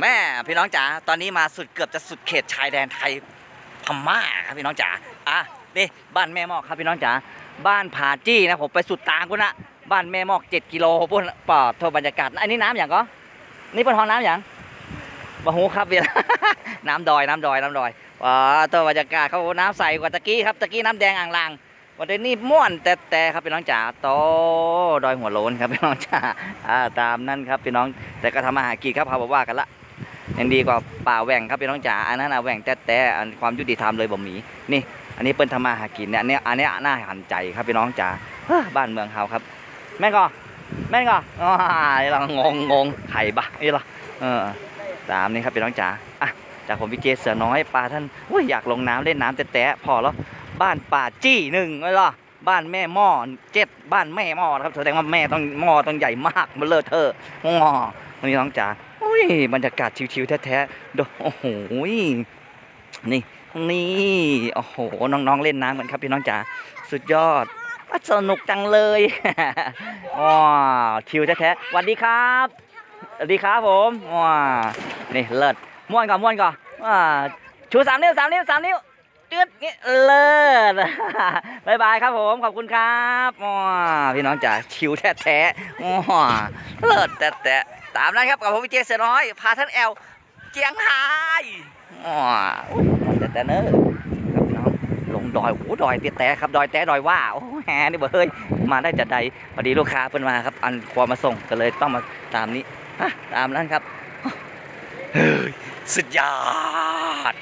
แม่พี่น้องจ๋าตอนนี้มาสุดเกือบจะสุดเขตชายแดนไทยพม่าครับพี่น้องจ๋าอะนี่บ้านแม่มอกครับพี่น้องจ๋าบ้านผาจี้นะผมไปสุดตางกูนะบ้านแม่มอก7กิโลพุ่นปอดทบรรยากาศอันนี้น้ำอย่างก็นี่เป็นห้องน้ำอย่างบะหูครับเวลาน้ำดอยน้ำดอยน้ำดอยว้าตัวบรรยากาศเขาบอกว่าน้ำใสกว่าตะกี้ครับตะกี้น้ำแดงอ่างลางวันนี้ม่วนแต่แต่ครับพี่น้องจ๋าโตดอยหัวโลนครับพี่น้องจ๋าตามนั่นครับพี่น้องแต่ก็ทำมาหากินครับเขาบอกว่ากันละ ยังดีกว่าป่าแหว่งครับพี่น้องจ๋าอันนั้นอะแหว่งแต่แต่อันความยุติธรรมเลยบ่มีนี่ อันนี้เปิ้นทำมาหากินเนี่ยอันนี้อันนี้น่าหันใจครับพี่น้องจ๋าบ้านเมืองเฮาครับ แม่ก่อแม่ก่ออ๋อนี่เรางงงงไข่บะนี่เหรอเออตามนี้ครับพี่น้องจ๋าอะจากผมพี่เจเสือน้อยปลาท่านอุ้ยอยากลงน้ำเล่นน้ำแต่แต่พอแล้วบ้านป่าจี้หนึ่งเลยเหรอบ้านแม่หม้อเจ็ดบ้านแม่หม้อครับแสดงว่าแม่ต้องหม้อต้องใหญ่มากมันเลอะเทอะหม้อนี่น้องจ๋า ยบรรยากาศชิวๆแท้ๆดโอ้โหนี่นี่โอ้โหน้องๆเล่นน้ำกันครับพี่น้องจ๋าสุดยอดสนุกจังเลยว้าวชิวแท้ๆสวัสดีครับสวัสดีครับผมว้านี่เลิศม่วนก่อนม่วนก่อนว้าชูสามนิ้วสามนิ้วสามนิ้วจืดงี้เลิศบายบายครับผมขอบคุณครับว้าพี่น้องจ๋าชิวแท้ๆว้าเลิศแต่แตามนั้นครับกับผมวิเจเสือน้อยพาท่านแอลเจียงไฮ้ว้าอุ๊ยแต่แต่เนอะครับน้องลงดอยโอ้ดอยเตี้ยแต่ครับดอยแต่ดอยว่าโอ้โหแหนี่บ่เฮ้ยมาได้จัดใดพอดีลูกค้าเพิ่นมาครับ อันความมาส่งก็เลยต้องมาตามนี้ฮะตามนั้นครับเฮ้ยสุดยอด